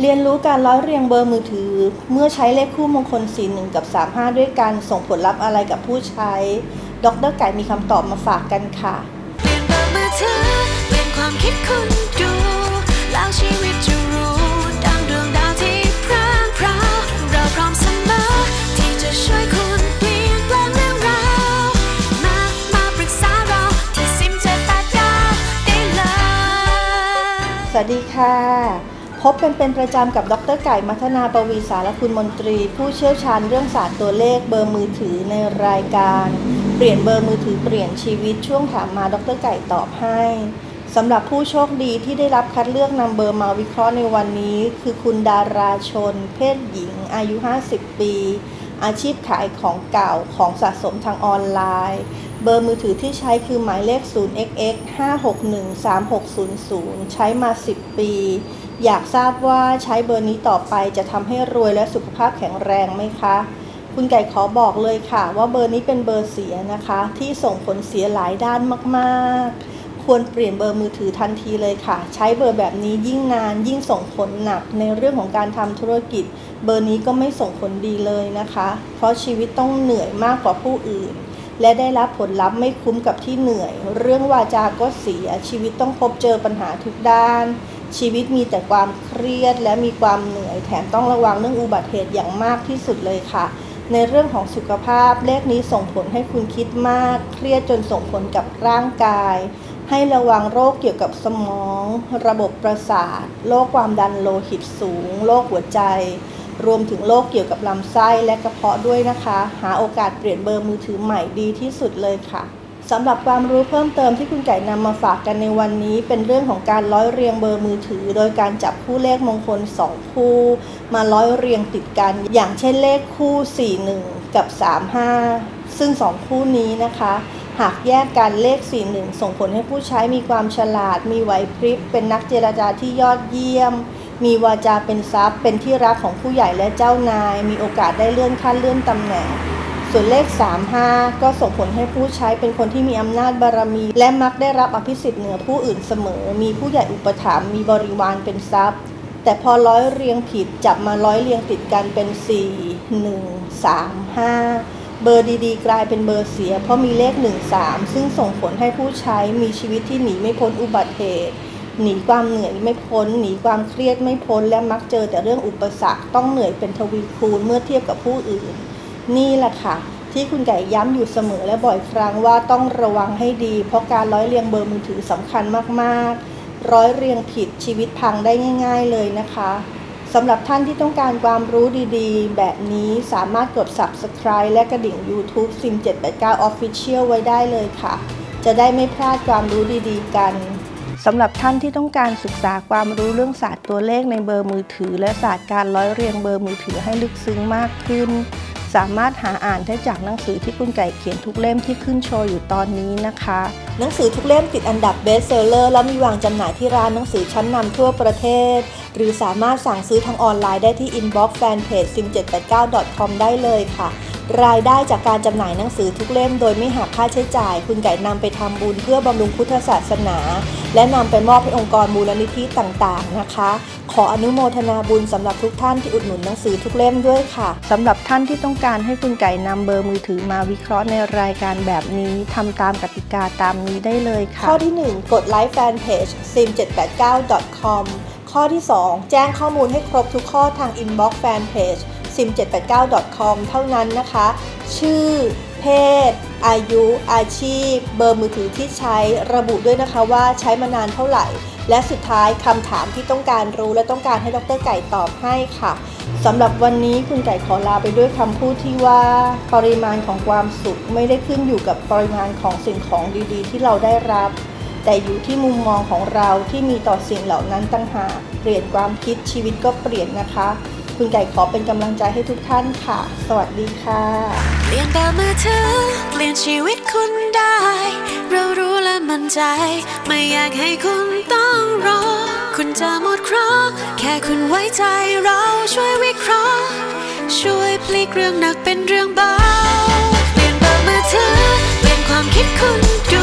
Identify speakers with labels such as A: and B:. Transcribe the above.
A: เรียนรู้การร้อยเรียงเบอร์มือถือ เมื่อใช้เลขคู่มงคล 41 กับ 35 ด้วยกันส่งผลลัพธ์อะไรกับผู้ใช้ ดรไก่มีคำตอบมาฝากกันค่ะ
B: เปลี่ยนเบอร์มือถือ เปลี่ยนความคิดคุณดู แล้วชีวิตจะรู้ดังดวงดาวที่พร่างพราวเราพร้อมเสมอที่จะช่วยคุณเปลี่ยนแปลงเรื่องราวมา มาปรึกษาเราที่ซิมเจ็ดแปดเก้าได้เลย
A: สวัสดีค่ะ พบกันเป็นประจำกับดรไก่มัทนาปวีสารคุณมนตรี ผู้เชี่ยวชาญเรื่องศาสตร์ตัวเลขเบอร์มือถือในรายการ เปลี่ยนเบอร์มือถือเปลี่ยนชีวิตช่วงถามมาดรไก่ตอบให้สำหรับผู้โชคดีที่ได้รับคัดเลือกนำเบอร์มาวิเคราะห์ในวันนี้ คือคุณดาราชน เพศหญิง อายุ 50 ปี อาชีพขายของเก่าของสะสมทางออนไลน์ เบอร์มือถือที่ใช้คือหมายเลข 0xx 561 3600 ใช้มา 10 ปี อยากทราบว่าใช้เบอร์นี้ต่อไปจะทำให้รวยและสุขภาพแข็งแรงไหมคะ คุณไก่ขอบอกเลยค่ะ ว่าเบอร์นี้เป็นเบอร์เสียนะคะ ที่ส่งผลเสียหลายด้านมากๆ ควรเปลี่ยนเบอร์มือถือทันทีเลยค่ะ ใช้เบอร์แบบนี้ยิ่งนานยิ่งส่งผลหนักในเรื่องของการทำธุรกิจ เบอร์นี้ก็ไม่ส่งผลดีเลยนะคะ เพราะชีวิตต้องเหนื่อยมากกว่าผู้อื่น และได้รับผลลัพธ์ไม่คุ้มกับที่เหนื่อย เรื่องวาจาก็เสีย ชีวิตต้องพบเจอปัญหาทุกด้าน ชีวิตมีแต่ความเครียดและมีความเหนื่อย แถมต้องระวังเรื่องอุบัติเหตุอย่างมากที่สุดเลยค่ะ ในเรื่องของสุขภาพเลขนี้ส่งผลให้คุณคิดมาก เครียดจนส่งผลกับร่างกาย ให้ระวังโรคเกี่ยวกับสมอง ระบบประสาท โรคความดันโลหิตสูง โรคหัวใจ รวมถึงโรคเกี่ยวกับลำไส้และกระเพาะด้วยนะคะ หาโอกาสเปลี่ยนเบอร์มือถือใหม่ดีที่สุดเลยค่ะสำหรับความรู้เพิ่มเติมที่คุณไก่นำมาฝากกันในวันนี้ เป็นเรื่องของการร้อยเรียงเบอร์มือถือ โดยการจับคู่เลขมงคล 2 คู่ มาร้อยเรียงติดกัน อย่างเช่นเลขคู่ 41 กับ 35 ซึ่ง 2 คู่นี้นะคะ หากแยกกันเลข 41 ส่งผลให้ผู้ใช้มีความฉลาด มีไหวพริบเป็นนักเจรจาที่ยอดเยี่ยม มีวาจาเป็นทรัพย์ เป็นที่รักของผู้ใหญ่และเจ้านาย มีโอกาสได้เลื่อนขั้นเลื่อนตำแหน่ง ส่วนเลข 35 ก็ส่งผลให้ผู้ใช้เป็นคนที่มีอำนาจบารมี และมักได้รับอภิสิทธิ์เหนือผู้อื่นเสมอ มีผู้ใหญ่อุปถัมภ์มีบริวารเป็นทรัพย์ แต่พอร้อยเรียงผิดจับมาร้อยเรียงติดกันเป็น 4 1 3 5เบอร์ดีๆ กลายเป็นเบอร์เสีย เพราะมีเลข 1 3 ซึ่งส่งผลให้ผู้ใช้มีชีวิตที่หนีไม่พ้นอุบัติเหตุ หนีความเหนื่อยไม่พ้น หนีความเครียดไม่พ้น และมักเจอแต่เรื่องอุปสรรคต้องเหนื่อยเป็นทวีคูณเมื่อเทียบกับผู้อื่น นี่แหละค่ะ ที่คุณไก่ย้ำอยู่เสมอและบ่อยครั้งว่าต้องระวังให้ดี เพราะการร้อยเรียงเบอร์มือถือสำคัญมากๆ ร้อยเรียงผิดชีวิตพังได้ง่าย ๆ เลยนะคะสำหรับท่านที่ต้องการความรู้ดีๆ แบบนี้สามารถกด subscribe และกระดิ่ง YouTube sim 789 Official ไว้ได้เลยค่ะ จะได้ไม่พลาดความรู้ดีๆกัน สำหรับท่านที่ต้องการศึกษาความรู้เรื่องศาสตร์ตัวเลขในเบอร์มือถือ และศาสตร์การร้อยเรียงเบอร์มือถือให้ลึกซึ้งมากขึ้น สามารถหาอ่านได้จากหนังสือที่คุณไก่เขียนทุกเล่มที่ขึ้นโชว์อยู่ตอนนี้นะคะ หนังสือทุกเล่มติดอันดับเบสเซอร์เลอร์และมีวางจำหน่ายที่ร้านหนังสือชั้นนำทั่วประเทศ หรือสามารถสั่งซื้อทางออนไลน์ได้ที่ inbox fanpage sim789.com ได้เลยค่ะ รายได้จากการจำหน่ายหนังสือทุกเล่มโดยไม่หักค่าใช้จ่าย คุณไก่นำไปทำบุญเพื่อบำรุงพุทธศาสนา และนำไปมอบให้องค์กรมูลนิธิต่างๆนะคะ ขออนุโมทนาบุญสำหรับทุกท่านที่อุดหนุนหนังสือทุกเล่มด้วยค่ะสำหรับท่านที่ต้องการให้คุณไก่นำเบอร์มือถือมาวิเคราะห์ในรายการแบบนี้ทำตามกติกาตามนี้ได้เลยค่ะ ข้อที่ 1 กดไลค์แฟนเพจ sim789.com ข้อที่ 2 แจ้งข้อมูลให้ครบทุกข้อทาง inbox fanpage sim789.com เท่านั้นนะคะ ชื่อ เพศ อายุ อาชีพ เบอร์มือถือที่ใช้ระบุด้วยนะคะว่าใช้มานานเท่าไหร่ และสุดท้ายคำถามที่ต้องการรู้และต้องการให้ดรไก่ตอบให้ค่ะสำหรับวันนี้คุณไก่ขอลาไปด้วยคำพูดที่ว่า ปริมาณของความสุขไม่ได้ขึ้นอยู่กับปริมาณของสิ่งของดีๆ ที่เราได้รับแต่อยู่ที่มุมมองของเราที่มีต่อสิ่งเหล่านั้นตั้งหากเปลี่ยนความคิดชีวิตก็เปลี่ยนนะคะ คุณไก่ขอเป็นกำลังใจให้ทุกท่านค่ะ สวัสดีค่ะ
B: เปลี่ยนเบอร์มือถือเปลี่ยนชีวิตคุณได้ เรารู้และมั่นใจ ไม่อยากให้คุณต้องรอ คุณจะหมดเคราะห์แค่คุณไว้ใจเราช่วยวิเคราะห์ ช่วยพลิกเรื่องหนักเป็นเรื่องเบา เปลี่ยนเบอร์มือถือเปลี่ยนความคิดคุณดู